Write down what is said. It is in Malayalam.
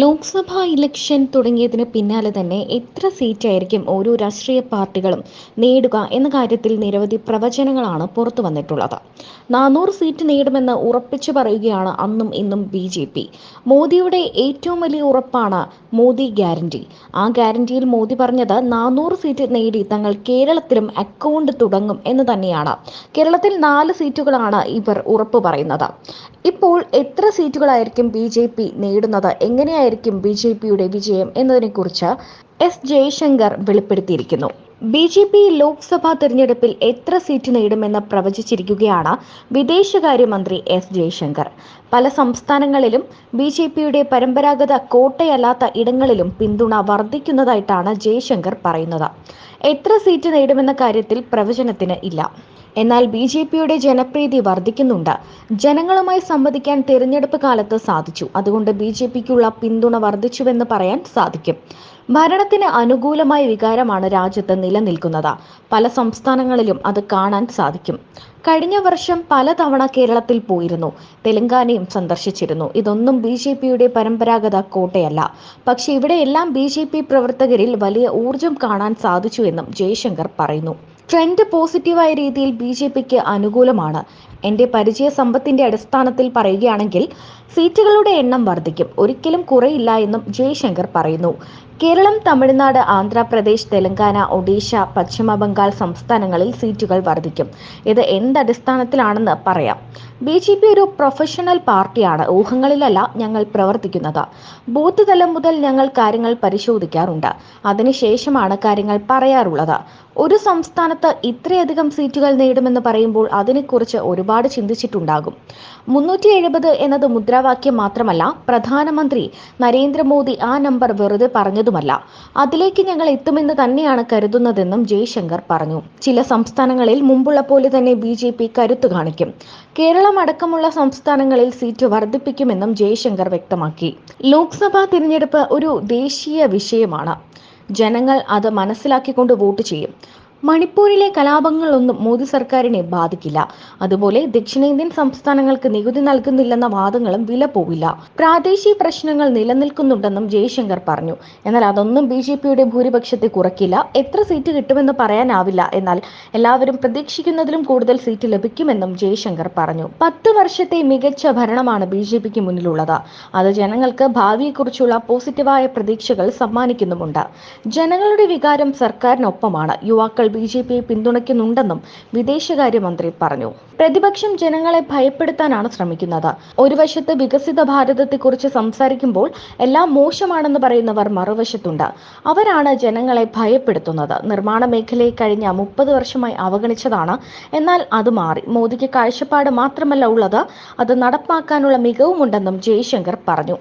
ലോക്സഭാ ഇലക്ഷൻ തുടങ്ങിയതിന് പിന്നാലെ തന്നെ എത്ര സീറ്റായിരിക്കും ഓരോ രാഷ്ട്രീയ പാർട്ടികളും നേടുക എന്ന കാര്യത്തിൽ നിരവധി പ്രവചനങ്ങളാണ് പുറത്തു വന്നിട്ടുള്ളത്. നാനൂറ് സീറ്റ് നേടുമെന്ന് ഉറപ്പിച്ചു പറയുകയാണ് അന്നും ഇന്നും ബി ജെ പി. മോദിയുടെ ഏറ്റവും വലിയ ഉറപ്പാണ് മോദി ഗ്യാരണ്ടി. ആ ഗ്യാരണ്ടിയിൽ മോദി പറഞ്ഞത് നാനൂറ് സീറ്റ് നേടി തങ്ങൾ കേരളത്തിലും അക്കൗണ്ട് തുടങ്ങും എന്ന് തന്നെയാണ്. കേരളത്തിൽ നാല് സീറ്റുകളാണ് ഇവർ ഉറപ്പ് പറയുന്നത്. ഇപ്പോൾ എത്ര സീറ്റുകളായിരിക്കും ബി നേടുന്നത്? എങ്ങനെയായിരിക്കും ബി ജെ പിയുടെ വിജയം എന്നതിനെക്കുറിച്ച് എസ് ജയശങ്കർ വെളിപ്പെടുത്തിയിരിക്കുന്നു. ബി ജെ പി ലോക്സഭാ തെരഞ്ഞെടുപ്പിൽ എത്ര സീറ്റ് നേടുമെന്ന് പ്രവചിച്ചിരിക്കുകയാണ് വിദേശകാര്യമന്ത്രി എസ് ജയശങ്കർ. പല സംസ്ഥാനങ്ങളിലും ബി ജെ പിയുടെ പരമ്പരാഗത കോട്ടയല്ലാത്ത ഇടങ്ങളിലും പിന്തുണ വർദ്ധിക്കുന്നതായിട്ടാണ് ജയശങ്കർ പറയുന്നത്. എത്ര സീറ്റ് നേടുമെന്ന കാര്യത്തിൽ പ്രവചനത്തിന് ഇല്ല. എന്നാൽ ബി ജെ പിയുടെ ജനപ്രീതി വർദ്ധിക്കുന്നുണ്ട് ജനങ്ങളുമായി സംവദിക്കാൻ തിരഞ്ഞെടുപ്പ് കാലത്ത് സാധിച്ചു. അതുകൊണ്ട് ബി ജെ പിക്കുള്ള പിന്തുണ വർദ്ധിച്ചുവെന്ന് പറയാൻ സാധിക്കും. ഭരണത്തിന് അനുകൂലമായ വികാരമാണ് രാജ്യത്ത് നിലനിൽക്കുന്നത്. പല സംസ്ഥാനങ്ങളിലും അത് കാണാൻ സാധിക്കും. കഴിഞ്ഞ വർഷം പലതവണ കേരളത്തിൽ പോയിരുന്നു. തെലങ്കാനയും സന്ദർശിച്ചിരുന്നു. ഇതൊന്നും ബി ജെ പിയുടെ പരമ്പരാഗത കോട്ടയല്ല. പക്ഷേ ഇവിടെയെല്ലാം ബി ജെ പി പ്രവർത്തകരിൽ വലിയ ഊർജം കാണാൻ സാധിച്ചു എന്നും ജയശങ്കർ പറയുന്നു. ട്രെൻഡ് പോസിറ്റീവായ രീതിയിൽ ബി ജെ പിക്ക് അനുകൂലമാണ്. എന്റെ പരിചയ സമ്പത്തിന്റെ അടിസ്ഥാനത്തിൽ പറയുകയാണെങ്കിൽ സീറ്റുകളുടെ എണ്ണം വർദ്ധിക്കും. ഒരിക്കലും കുറയില്ല എന്നും ജയശങ്കർ പറയുന്നു. കേരളം തമിഴ്നാട് ആന്ധ്രാപ്രദേശ് തെലങ്കാന ഒഡീഷ പശ്ചിമ ബംഗാൾ സംസ്ഥാനങ്ങളിൽ സീറ്റുകൾ വർദ്ധിക്കും. ഇത് എന്തടിസ്ഥാനത്തിലാണെന്ന് പറയാം. ബി ജെ പി ഒരു പ്രൊഫഷണൽ പാർട്ടിയാണ്. ഊഹങ്ങളിലല്ല ഞങ്ങൾ പ്രവർത്തിക്കുന്നത്. ബൂത്ത് തലം മുതൽ ഞങ്ങൾ കാര്യങ്ങൾ പരിശോധിക്കാറുണ്ട്. അതിനുശേഷമാണ് കാര്യങ്ങൾ പറയാറുള്ളത്. ഒരു സംസ്ഥാനത്ത് ഇത്രയധികം സീറ്റുകൾ നേടുമെന്ന് പറയുമ്പോൾ അതിനെക്കുറിച്ച് ഒരുപാട് ചിന്തിച്ചിട്ടുണ്ടാകും. മുന്നൂറ്റി എഴുപത് എന്നത് മുദ്രാവാക്യം മാത്രമല്ല പ്രധാനമന്ത്രി നരേന്ദ്രമോദി ആ നമ്പർ വെറുതെ പറഞ്ഞതുമല്ല അതിലേക്ക് ഞങ്ങൾ എത്തുമെന്ന് തന്നെയാണ് കരുതുന്നതെന്നും ജയശങ്കർ പറഞ്ഞു. ചില സംസ്ഥാനങ്ങളിൽ മുമ്പുള്ള പോലെ തന്നെ ബി ജെ പി കരുത്തു കാണിക്കും. കേരളം അടക്കമുള്ള സംസ്ഥാനങ്ങളിൽ സീറ്റ് വർദ്ധിപ്പിക്കുമെന്നും ജയശങ്കർ വ്യക്തമാക്കി. ലോക്സഭാ തിരഞ്ഞെടുപ്പ് ഒരു ദേശീയ വിഷയമാണ്. ജനങ്ങൾ അത് മനസ്സിലാക്കിക്കൊണ്ട് വോട്ട് ചെയ്യും. മണിപ്പൂരിലെ കലാപങ്ങളൊന്നും മോദി സർക്കാരിനെ ബാധിക്കില്ല. അതുപോലെ ദക്ഷിണേന്ത്യൻ സംസ്ഥാനങ്ങൾക്ക് നികുതി നൽകുന്നില്ലെന്ന വാദങ്ങളും വില പോവില്ല പ്രാദേശിക പ്രശ്നങ്ങൾ നിലനിൽക്കുന്നുണ്ടെന്നും ജയശങ്കർ പറഞ്ഞു. എന്നാൽ അതൊന്നും ബി ജെ പിയുടെ ഭൂരിപക്ഷത്തെ കുറയ്ക്കില്ല എത്ര സീറ്റ് കിട്ടുമെന്ന് പറയാനാവില്ല. എന്നാൽ എല്ലാവരും പ്രതീക്ഷിക്കുന്നതിലും കൂടുതൽ സീറ്റ് ലഭിക്കുമെന്നും ജയശങ്കർ പറഞ്ഞു. പത്ത് വർഷത്തെ മികച്ച ഭരണമാണ് ബി ജെ പിക്ക് മുന്നിലുള്ളത്. അത് ജനങ്ങൾക്ക് ഭാവിയെക്കുറിച്ചുള്ള പോസിറ്റീവായ പ്രതീക്ഷകൾ സമ്മാനിക്കുന്നുമുണ്ട്. ജനങ്ങളുടെ വികാരം സർക്കാരിനൊപ്പമാണ്. യുവാക്കൾ ബി ജെ പിയെ പിന്തുണയ്ക്കുന്നുണ്ടെന്നും വിദേശകാര്യമന്ത്രി പറഞ്ഞു. പ്രതിപക്ഷം ജനങ്ങളെ ഭയപ്പെടുത്താനാണ് ശ്രമിക്കുന്നത്. ഒരു വശത്ത് വികസിത ഭാരതത്തെക്കുറിച്ച് സംസാരിക്കുമ്പോൾ എല്ലാം മോശമാണെന്ന് പറയുന്നവർ മറുവശത്തുണ്ട്. അവരാണ് ജനങ്ങളെ ഭയപ്പെടുത്തുന്നത്. നിർമ്മാണ മേഖലയെ കഴിഞ്ഞ മുപ്പത് വർഷമായി അവഗണിച്ചതാണ്. എന്നാൽ അത് മാറി. മോദിക്ക് കാഴ്ചപ്പാട് മാത്രമല്ല ഉള്ളത്. അത് നടപ്പാക്കാനുള്ള മികവുമുണ്ടെന്നും ജയശങ്കർ പറഞ്ഞു.